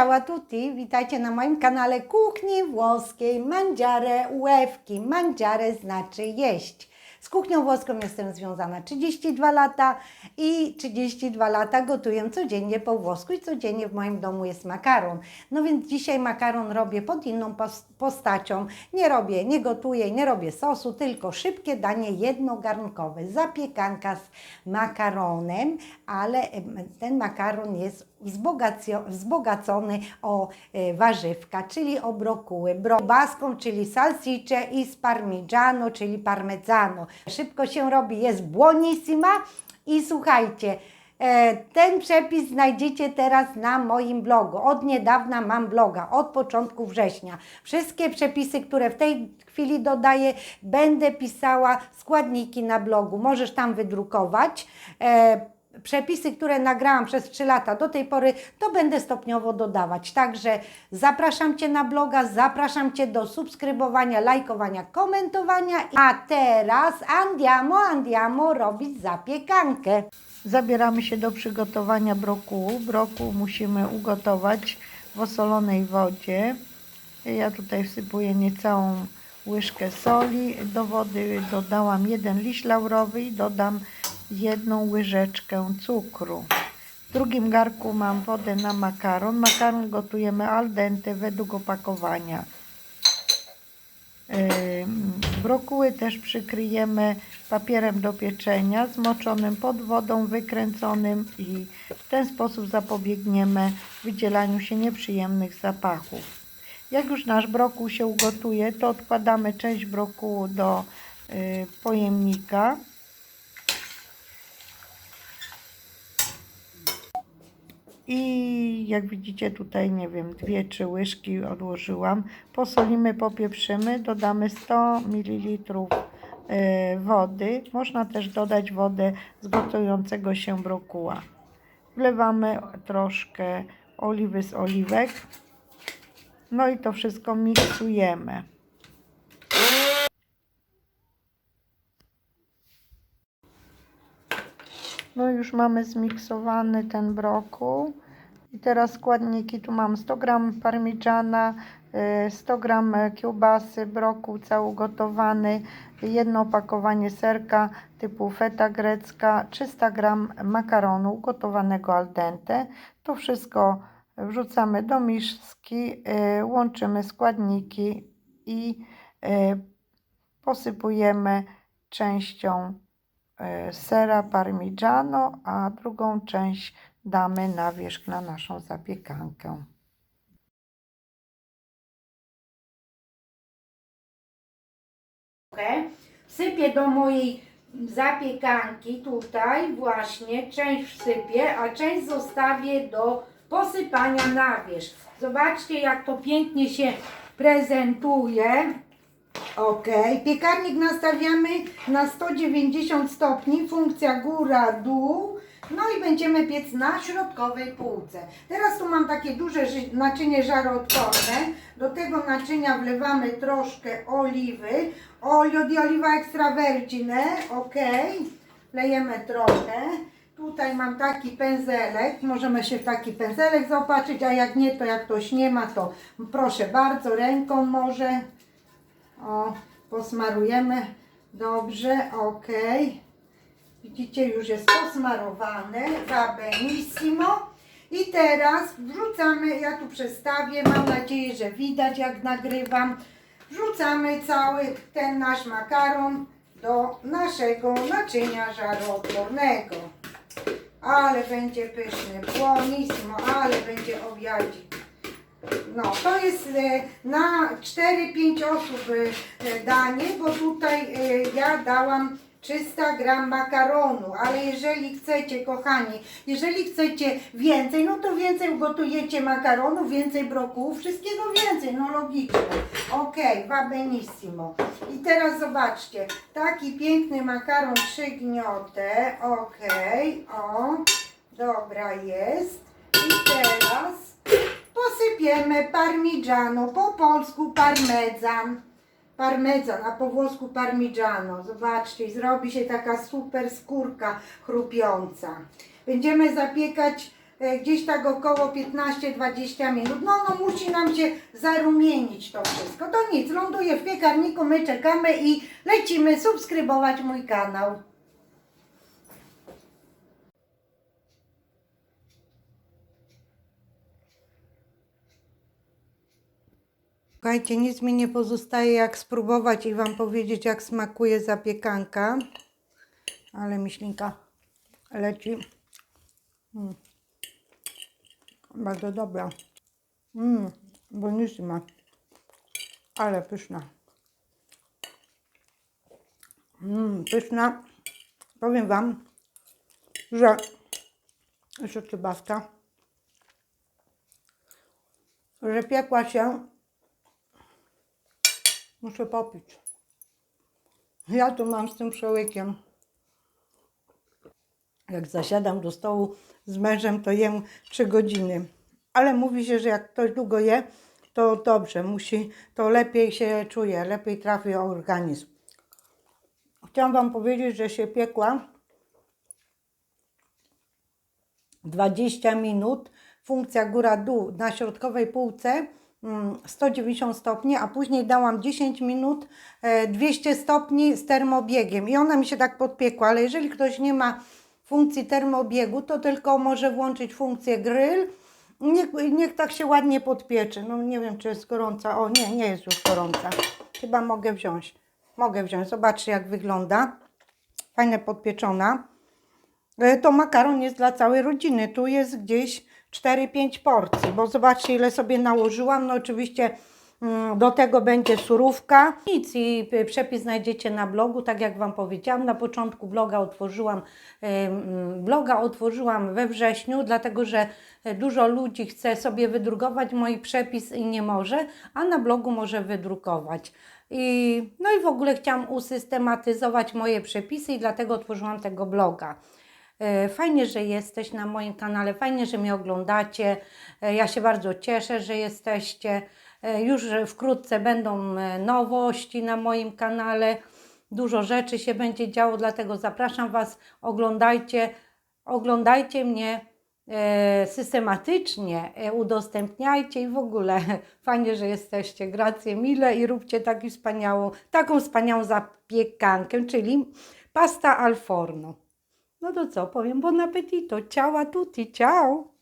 Ciao a tutti, witajcie na moim kanale kuchni włoskiej Mangiare Łewki. Mangiare znaczy jeść. Z kuchnią włoską jestem związana 32 lata i 32 lata gotuję codziennie po włosku i codziennie w moim domu jest makaron. No więc dzisiaj makaron robię pod inną pos- postacią. Nie robię, nie gotuję, nie robię sosu, tylko szybkie danie jednogarnkowe. Zapiekanka z makaronem, ale ten makaron jest wzbogacony o e, warzywka, czyli o brokuły, brobaską, czyli salsicce i z parmigiano, czyli parmezano. Szybko się robi, jest buonissima i słuchajcie, e, ten przepis znajdziecie teraz na moim blogu. Od niedawna mam bloga, od początku września. Wszystkie przepisy, które w tej chwili dodaję, będę pisała składniki na blogu. Możesz tam wydrukować. Przepisy, które nagrałam przez 3 lata do tej pory, to będę stopniowo dodawać. Także zapraszam Cię na bloga, zapraszam Cię do subskrybowania, lajkowania, komentowania. A teraz andiamo, andiamo robić zapiekankę. Zabieramy się do przygotowania brokułu. Brokuł musimy ugotować w osolonej wodzie. Ja tutaj wsypuję niecałą łyżkę soli. Do wody dodałam jeden liść laurowy i dodam jedną łyżeczkę cukru. W drugim garku mam wodę na makaron. Makaron gotujemy al dente według opakowania. Brokuły też przykryjemy papierem do pieczenia zmoczonym pod wodą, wykręconym i w ten sposób zapobiegniemy wydzielaniu się nieprzyjemnych zapachów. Jak już nasz brokuł się ugotuje, to odkładamy część brokułu do y, pojemnika. I jak widzicie tutaj, nie wiem, dwie, trzy łyżki odłożyłam. Posolimy, popieprzymy, dodamy 100 ml e, wody. Można też dodać wodę z gotującego się brokuła. Wlewamy troszkę oliwy z oliwek. No i to wszystko miksujemy. No już mamy zmiksowany ten brokuł. I teraz składniki. Tu mam 100 gram parmigiana, y, 100 gram kiełbasy, brokuł cały gotowany, jedno opakowanie serka typu feta grecka, 300 gram makaronu gotowanego al dente. To wszystko wrzucamy do miski, y, łączymy składniki i y, posypujemy częścią sera parmigiano, a drugą część damy na wierzch na naszą zapiekankę. Wsypię do mojej zapiekanki tutaj właśnie, część wsypię, a część zostawię do posypania na wierzch. Zobaczcie jak to pięknie się prezentuje. Ok, piekarnik nastawiamy na 190 stopni, funkcja góra-dół. No i będziemy piec na środkowej półce. Teraz tu mam takie duże naczynie żaroodporne. Do tego naczynia wlewamy troszkę oliwy. Olio di oliva extravergine, ok. Lejemy trochę. Tutaj mam taki pędzelek, możemy się w taki pędzelek zaopatrzyć, a jak nie, to jak ktoś nie ma, to proszę bardzo, ręką może. O, posmarujemy dobrze, ok. Widzicie, już jest posmarowane, va benissimo. I teraz wrzucamy, ja tu przestawię, mam nadzieję, że widać jak nagrywam. Wrzucamy cały ten nasz makaron do naszego naczynia żaroodpornego. Ale będzie pyszny, buonissimo, ale będzie obiadzik. No, to jest e, na 4-5 osób e, danie, bo tutaj e, ja dałam 300 gram makaronu, ale jeżeli chcecie, kochani, jeżeli chcecie więcej, no to więcej ugotujecie makaronu, więcej brokułów, wszystkiego więcej, no logicznie. Ok, va benissimo. I teraz zobaczcie, taki piękny makaron przygniotę, ok, o, dobra jest. Posypiemy parmigiano, po polsku parmezan. Parmezan, a po włosku parmigiano. Zobaczcie, zrobi się taka super skórka chrupiąca. Będziemy zapiekać e, gdzieś tak około 15-20 minut. No, no musi nam się zarumienić to wszystko. To nic, ląduje w piekarniku, my czekamy i lecimy subskrybować mój kanał. Słuchajcie, nic mi nie pozostaje jak spróbować i Wam powiedzieć, jak smakuje zapiekanka. Ale miślinka leci. Mm. Bardzo dobra. Mmm, bonissima. Ale pyszna. Mmm, pyszna. Powiem Wam, że jeszcze czybawka, że piekła się Muszę popić. Ja tu mam z tym przełykiem. Jak zasiadam do stołu z mężem, to jem 3 godziny. Ale mówi się, że jak ktoś długo je, to dobrze, musi, to lepiej się czuje, lepiej trafi organizm. Chciałam Wam powiedzieć, że się piekła 20 minut, funkcja góra-dół na środkowej półce 190 stopni, a później dałam 10 minut e, 200 stopni z termobiegiem. I ona mi się tak podpiekła, ale jeżeli ktoś nie ma funkcji termobiegu, to tylko może włączyć funkcję grill, niech, niech tak się ładnie podpiecze, no nie wiem czy jest gorąca, o nie, nie jest już gorąca, chyba mogę wziąć, mogę wziąć, zobaczcie jak wygląda, fajnie podpieczona. E, to makaron jest dla całej rodziny. Tu jest gdzieś 4-5 porcji, bo zobaczcie ile sobie nałożyłam. No oczywiście mm, do tego będzie surówka. Nic i p- przepis znajdziecie na blogu, tak jak Wam powiedziałam. Na początku bloga otworzyłam, bloga otworzyłam we wrześniu, dlatego że e, dużo ludzi chce sobie wydrukować mój przepis i nie może, a na blogu może wydrukować. I, no i w ogóle chciałam usystematyzować moje przepisy i dlatego otworzyłam tego bloga. E, Fajnie, że jesteś na moim kanale, fajnie, że mnie oglądacie. E, Ja się bardzo cieszę, że jesteście. E, Już wkrótce będą nowości na moim kanale. Dużo rzeczy się będzie działo, dlatego zapraszam Was, oglądajcie, oglądajcie mnie systematycznie, udostępniajcie i w ogóle fajnie, że jesteście. Gracje mile i róbcie taki wspaniałą, taką wspaniałą zapiekankę, czyli pasta al forno. No to co, powiem bon appetito. Ciao a tutti, ciao!